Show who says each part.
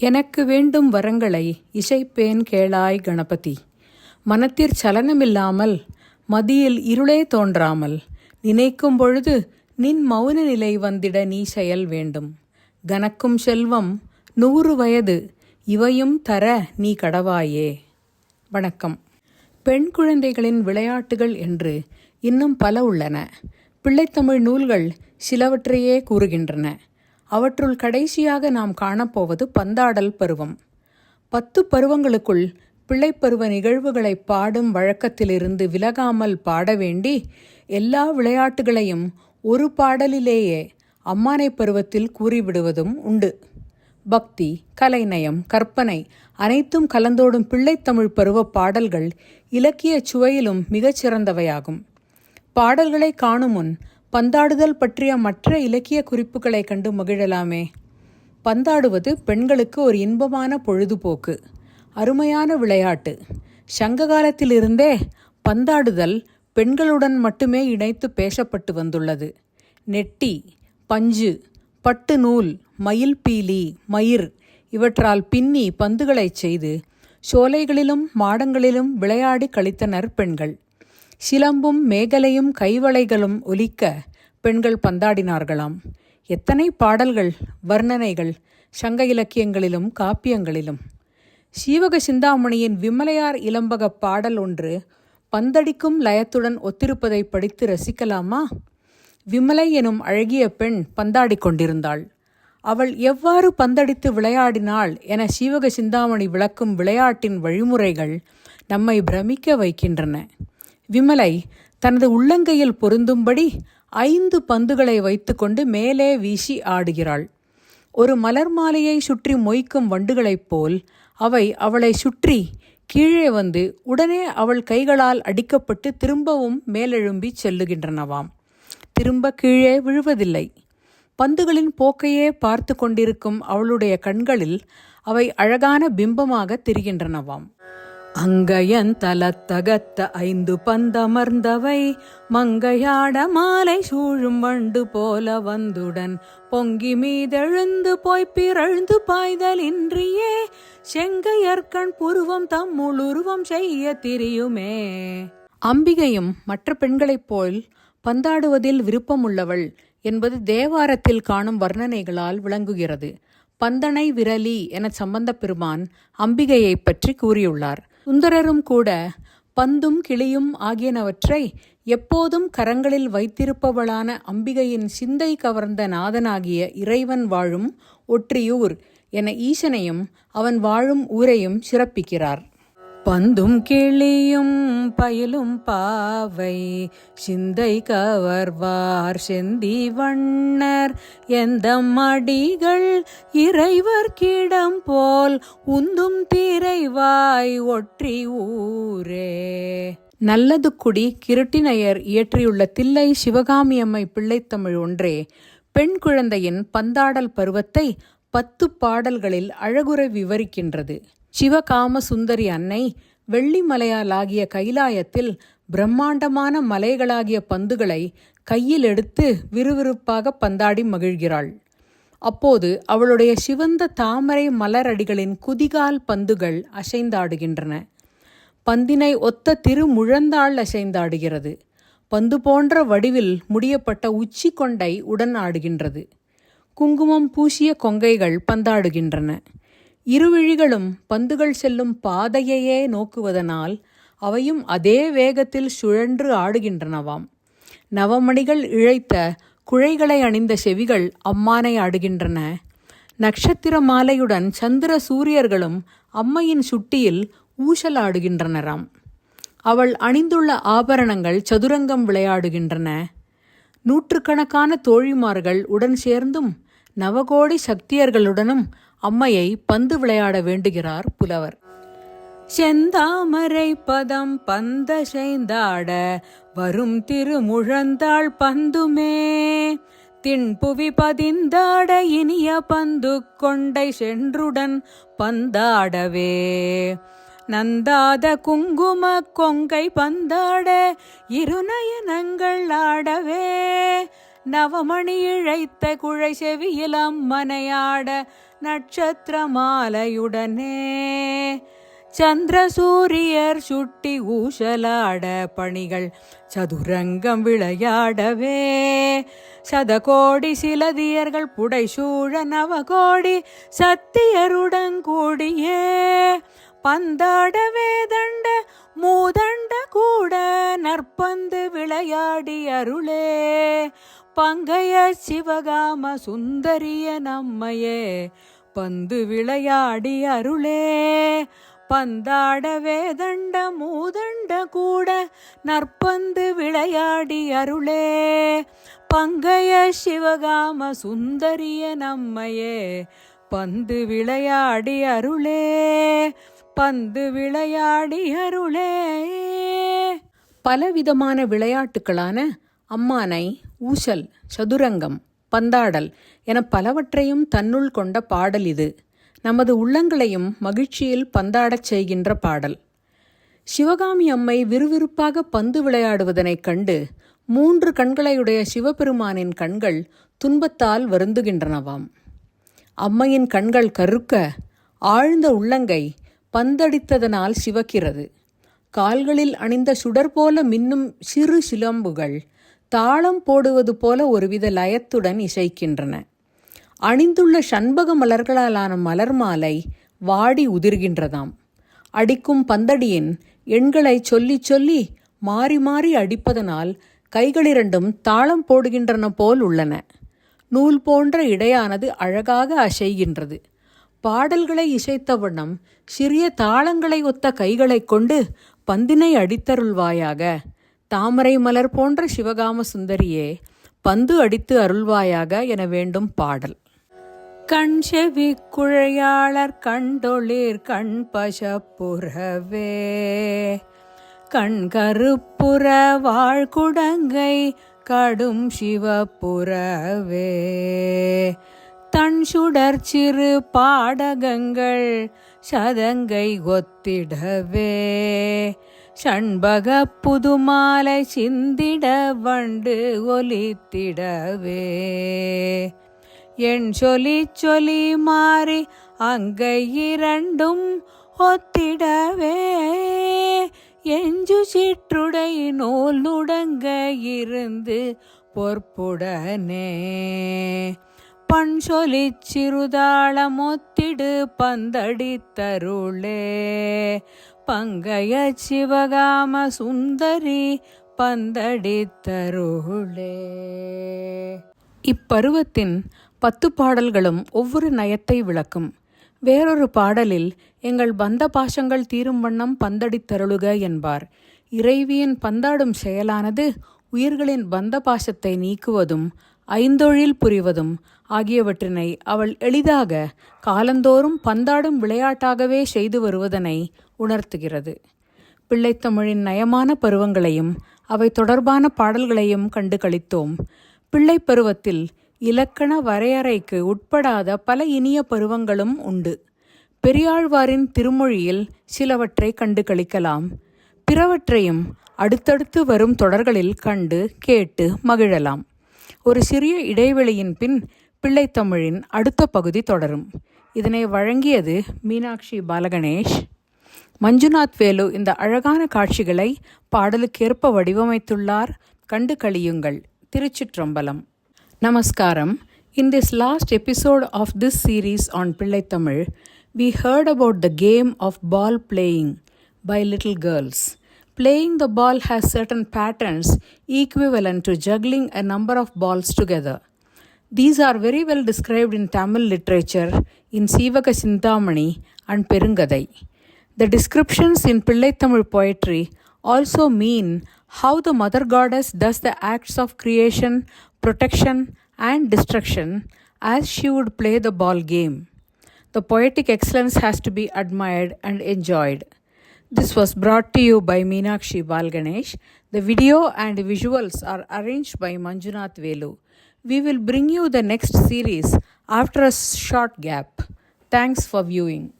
Speaker 1: எனக்கு வேண்டும் வரங்களை இசைப்பேன் கேளாய் கணபதி. மனத்திற் சலனமில்லாமல் மதியில் இருளே தோன்றாமல் நினைக்கும் பொழுது நின் மௌன நிலை வந்திட நீ செயல் வேண்டும். கனக்கும் செல்வம் நூறு வயது இவையும் தர நீ கடவாயே. வணக்கம். பெண் குழந்தைகளின் விளையாட்டுகள் என்று இன்னும் பல உள்ளன. பிள்ளைத்தமிழ் நூல்கள் சிலவற்றையே கூறுகின்றன. அவற்றுள் கடைசியாக நாம் காணப்போவது பந்தாடல் பருவம். பத்து பருவங்களுக்குள் பிள்ளைப்பருவ நிகழ்வுகளை பாடும் வழக்கத்திலிருந்து விலகாமல் பாட வேண்டி எல்லா விளையாட்டுகளையும் ஒரு பாடலிலேயே அம்மானை பருவத்தில் கூறிவிடுவதும் உண்டு. பக்தி கலைநயம் கற்பனை அனைத்தும் கலந்தோடும் பிள்ளைத்தமிழ் பருவ பாடல்கள் இலக்கிய சுவையிலும் மிகச்சிறந்தவையாகும். பாடல்களை காணும் முன் பந்தாடுதல் பற்றிய மற்ற இலக்கிய குறிப்புகளை கண்டு மகிழலாமே. பந்தாடுவது பெண்களுக்கு ஒரு இன்பமான பொழுதுபோக்கு அருமையான விளையாட்டு. சங்க காலத்திலிருந்தே பந்தாடுதல் பெண்களுடன் மட்டுமே இணைத்து பேசப்பட்டு வந்துள்ளது. நெட்டி பஞ்சு பட்டு நூல் மயில் பீலி மயிர் இவற்றால் பின்னி பந்துகளைச் செய்து சோலைகளிலும் மாடங்களிலும் விளையாடி கழித்தனர் பெண்கள். சிலம்பும் மேகலையும் கைவளைகளும் ஒலிக்க பெண்கள் பந்தாடினார்களாம். எத்தனை பாடல்கள் வர்ணனைகள் சங்க இலக்கியங்களிலும் காப்பியங்களிலும். சீவக சிந்தாமணியின் விமலையார் இளம்பக பாடல் ஒன்று பந்தடிக்கும் லயத்துடன் ஒத்திருப்பதை படித்து ரசிக்கலாமா? விமலை எனும் அழகிய பெண் பந்தாடிக் கொண்டிருந்தாள். அவள் எவ்வாறு பந்தடித்து விளையாடினாள் என சீவக சிந்தாமணி விளக்கும் விளையாட்டின் வழிமுறைகள் நம்மை பிரமிக்க வைக்கின்றன. விமலை தனது உள்ளங்கையில் பொருந்தும்படி ஐந்து பந்துகளை வைத்துக்கொண்டு மேலே வீசி ஆடுகிறாள். ஒரு மலர் மாலையை சுற்றி மொய்க்கும் வண்டுகளைப் போல் அவை அவளை சுற்றி கீழே வந்து உடனே அவள் கைகளால் அடிக்கப்பட்டு திரும்பவும் மேலெழும்பி செல்லுகின்றனவாம். திரும்ப கீழே விழுவதில்லை. பந்துகளின் போக்கையே பார்த்து கொண்டிருக்கும் அவளுடைய கண்களில் அவை அழகான பிம்பமாக தெரிகின்றனவாம். அங்கையன் தலத்தகத்த ஐந்து பந்தமர்ந்தவை மங்கையாட மாலை சூழும் வண்டு போல வந்துடன் பொங்கி மீதெழுந்து போய் பிறழ்ந்து பாய்தல் இன்றியே செங்கையற்கண் புருவம் தம்முள் உருவம் செய்ய திரியுமே. அம்பிகையும் மற்ற பெண்களைப் போல் பந்தாடுவதில் விருப்பமுள்ளவள் என்பது தேவாரத்தில் காணும் வர்ணனைகளால் விளங்குகிறது. பந்தனை விரலி என சம்பந்த பெருமான் அம்பிகையை பற்றி கூறியுள்ளார். சுந்தரரும் கூட பந்தும் கிளியும் ஆகியனவற்றை எப்போதும் கரங்களில் வைத்திருப்பவளான அம்பிகையின் சிந்தை கவர்ந்த நாதனாகிய இறைவன் வாழும் ஒற்றியூர் என ஈசனையும் அவன் வாழும் ஊரையும் சிறப்பிக்கிறார். பந்தும் கிளியும் பயிலும் பாவை. சிந்தை கவர்வார் செந்தி வண்ணர். எந்த மடிகள் இறைவர் கிடம் போல் உந்தும் திரைவாய் ஒற்றி ஊரே. நல்லது குடி கிருட்டினையர் இயற்றியுள்ள தில்லை சிவகாமி அம்மை பிள்ளைத்தமிழ் ஒன்றே. பெண் குழந்தையின் பந்தாடல் பருவத்தை பத்து பாடல்களில் அழகுரை விவரிக்கின்றது. சிவகாம சுந்தரி அன்னை வெள்ளிமலையாலாகிய கைலாயத்தில் பிரம்மாண்டமான மலைகளாகிய பந்துகளை கையில் எடுத்து விறுவிறுப்பாக பந்தாடி மகிழ்கிறாள். அப்போது அவளுடைய சிவந்த தாமரை மலரடிகளின் குதிகால் பந்துகள் அசைந்தாடுகின்றன. பந்தினை ஒத்த திரு முழந்தாள் அசைந்தாடுகிறது. பந்து போன்ற வடிவில் முடியப்பட்ட உச்சி கொண்டை உடன் ஆடுகின்றது. குங்குமம் பூசிய கொங்கைகள் பந்தாடுகின்றன. இருவிழிகளும் பந்துகள் செல்லும் பாதையையே நோக்குவதனால் அவையும் அதே வேகத்தில் சுழன்று ஆடுகின்றனவாம். நவமணிகள் இழைத்த குழைகளை அணிந்த செவிகள் அம்மானை ஆடுகின்றன. நட்சத்திர மாலையுடன் சந்திர சூரியர்களும் அம்மையின் சுட்டியில் ஊசலாடுகின்றனராம் அவள் அணிந்துள்ள ஆபரணங்கள் சதுரங்கம் விளையாடுகின்றன. நூற்றுக்கணக்கான தோழிமார்கள் உடன் சேர்ந்தும் நவகோடி சக்தியர்களுடனும் அம்மையை பந்து விளையாட வேண்டுகிறார் புலவர். செந்தாமரை பதம் பந்த செய்தாட வரும் திருமுழந்தாள் பந்துமே. தின்புவி பதிந்தாட இனிய பந்து கொண்டை சென்றுடன் பந்தாடவே. நந்தாத குங்கும கொங்கை பந்தாட இருநயனங்கள் ஆடவே. நவமணி இழைத்த குழை செவியிலம் மனையாட நட்சத்திர மாலையுடனே சந்திர சூரியர் சுட்டி ஊசலாட பணிகள் சதுரங்கம் விளையாடவே. சதகோடி சிலதியர்கள் புடைசூழ நவகோடி சத்தியருடன் கூடியே. பந்தாடவே தண்ட மூதண்ட கூட நற்பந்து விளையாடி அருளே. பங்கைய சிவகாம சுந்தரிய நம்மையே பந்து விளையாடி அருளே. பந்தாட வேதண்ட மூதண்ட கூட நற்பந்து விளையாடி அருளே. பங்கைய சிவகாம சுந்தரிய நம்மையே பந்து விளையாடி அருளே. பந்து விளையாடி அருளே. பலவிதமான விளையாட்டுகளான அம்மானை ஊசல் சதுரங்கம் பந்தாடல் என பலவற்றையும் தன்னுள் கொண்ட பாடல் இது. நமது உள்ளங்களையும் மகிழ்ச்சியில் பந்தாடச் செய்கின்ற பாடல். சிவகாமி அம்மை விறுவிறுப்பாக பந்து விளையாடுவதனைக் கண்டு மூன்று கண்களையுடைய சிவபெருமானின் கண்கள் துன்பத்தால் வருந்துகின்றனவாம். அம்மையின் கண்கள் கருக்க ஆழ்ந்த உள்ளங்கை பந்தடித்ததனால் சிவக்கிறது. கால்களில் அணிந்த சுடர் போல மின்னும் சிறு சிலம்புகள் தாளம் போடுவது போல ஒருவித லயத்துடன் இசைக்கின்றன. அணிந்துள்ள சண்பக மலர்களாலான மலர் மாலை வாடி உதிர்கின்றதாம். அடிக்கும் பந்தடியின் எண்களை சொல்லி சொல்லி மாறி மாறி அடிப்பதனால் கைகளிரண்டும் தாளம் போடுகின்றன போல் உள்ளன. நூல் போன்ற இடையானது அழகாக அசைகின்றது. பாடல்களை இசைத்த வண்ணம் சிறிய தாளங்களை ஒத்த கைகளைக் கொண்டு பந்தினை அடித்தருள்வாயாக. தாமரை மலர் போன்ற சிவகாம சுந்தரியே பந்து அடித்து அருள்வாயாக என வேண்டும் பாடல். கண் செவி குழையாளர் கண்டொளிர் கண் பசப்புறவே கண் கருப்புற வாழ்குடங்கை கடும் சிவப்புறவே தன் சுடர் சிறு பாடகங்கள் சதங்கை ஒத்திடவே சண்பக புதுமாலை சிந்திட வண்டு ஒலித்திடவே. என் சொல்லி சொல்லி மாறி அங்கை இரண்டும் ஒத்திடவே. எஞ்சு சிற்றுடை நூல் நுடங்க இருந்து பொற்புடனே. பண் சொல்லி சிறுதாளமொத்திடு ஒத்திடு பந்தடித்தருளே. பங்கைய சிவகாம சுந்தரி பந்தடித்தருளே. இப்பருவத்தின் பத்து பாடல்களும் ஒவ்வொரு நயத்தை விளக்கும். வேறொரு பாடலில் எங்கள் பந்த பாசங்கள் தீரும் வண்ணம் பந்தடித்தருளுக என்பார். இறைவியின் பந்தாடும் செயலானது உயிர்களின் பந்த பாசத்தை நீக்குவதும் ஐந்தொழில் புரிவதும் ஆகியவற்றினை அவள் எளிதாக காலந்தோறும் பந்தாடும் விளையாட்டாகவே செய்து வருவதனை உணர்த்துகிறது. பிள்ளைத்தமிழின் நயமான பருவங்களையும் அவை தொடர்பான பாடல்களையும் கண்டு கழித்தோம் பிள்ளை பருவத்தில் இலக்கண வரையறைக்கு உட்படாத பல இனிய பருவங்களும் உண்டு. பெரியாழ்வாரின் திருமொழியில் சிலவற்றை கண்டு கழிக்கலாம் பிறவற்றையும் அடுத்தடுத்து வரும் தொடர்களில் கண்டு கேட்டு மகிழலாம். ஒரு சிறிய இடைவெளியின் பின் பிள்ளைத்தமிழின் அடுத்த பகுதி தொடரும். இதனை வழங்கியது மீனாட்சி பாலகணேஷ். மஞ்சுநாத் வேலு இந்த அழகான காட்சிகளை பாடலுக்கேற்ப வடிவமைத்துள்ளார். கண்டு கழியுங்கள். திருச்சிற்றம்பலம். நமஸ்காரம். In this last episode of this series on Pillaitamil we heard about the game of ball playing by little girls Playing the ball has certain patterns equivalent to juggling a number of balls together. These are very well described in Tamil literature in Sivaka Sintamani and Perungadai. The descriptions in Pillai Tamil poetry also mean how the mother goddess does the acts of creation, protection, and destruction as she would play the ball game. The poetic excellence has to be admired and enjoyed. This was brought to you by Meenakshi Balganesh. The video and visuals are arranged by Manjunath Velu. We will bring you the next series after a short gap. Thanks for viewing.